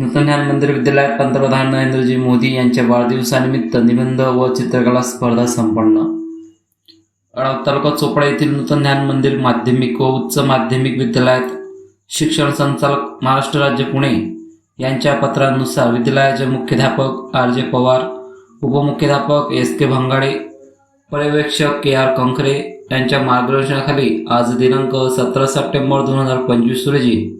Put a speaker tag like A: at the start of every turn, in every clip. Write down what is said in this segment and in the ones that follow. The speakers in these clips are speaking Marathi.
A: नूतन ज्ञान मंदिर विद्यालयात पंतप्रधान नरेंद्रजी मोदी यांच्या वाढदिवसानिमित्त निबंध व चित्रकला स्पर्धा संपन्न. तालुका चोपडा येथील नूतन ज्ञान मंदिर माध्यमिक व उच्च माध्यमिक विद्यालयात शिक्षण संचालक महाराष्ट्र राज्य पुणे यांच्या पत्रानुसार विद्यालयाचे मुख्याध्यापक आर जे पवार उपमुख्याध्यापक एस के भंगाडे पर्यवेक्षक के आर कंखरे यांच्या मार्गदर्शनाखाली आज दिनांक सतरा सप्टेंबर दोन हजार पंचवीस रोजी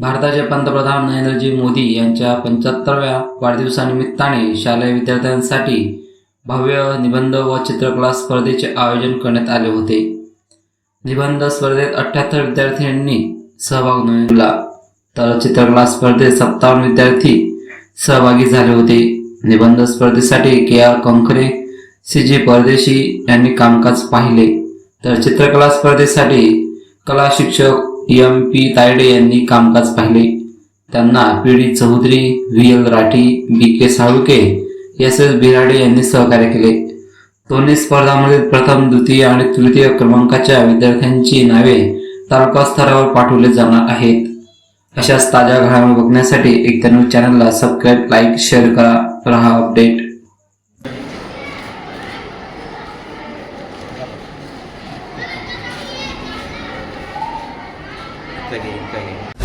A: भारताचे पंतप्रधान नरेंद्रजी मोदी यांच्या पंच्याहत्तराव्या वाढदिवसानिमित्ताने शालेय विद्यार्थ्यांसाठी भव्य निबंध व चित्रकला स्पर्धेचे आयोजन करण्यात आले होते. निबंध स्पर्धेत अठ्ठ्याहत्तर विद्यार्थ्यांनी सहभाग नोंदवला. तर चित्रकला स्पर्धेत सत्तावन्न विद्यार्थी सहभागी झाले होते. निबंध स्पर्धेसाठी के आर कंकरे सी जी परदेशी यांनी कामकाज पाहिले. तर चित्रकला स्पर्धेसाठी कला शिक्षक एम पी तायडे यांनी कामकाज पाहिले. त्यांना P D Chaudhari V L Rathi B K Salunke S S Birade यांनी सहकार्य केले. दोन्ही स्पर्धांमध्ये प्रथम द्वितीय आणि तृतीय क्रमांकाच्या विद्यार्थ्यांची नावे तालुका स्तरावर पाठवले जाणार आहेत. अशाच ताज्या घडामोडी बघण्यासाठी एक चॅनलला सबस्क्राईब लाईक शेअर करा. रहा अपडेट.
B: 可以，可以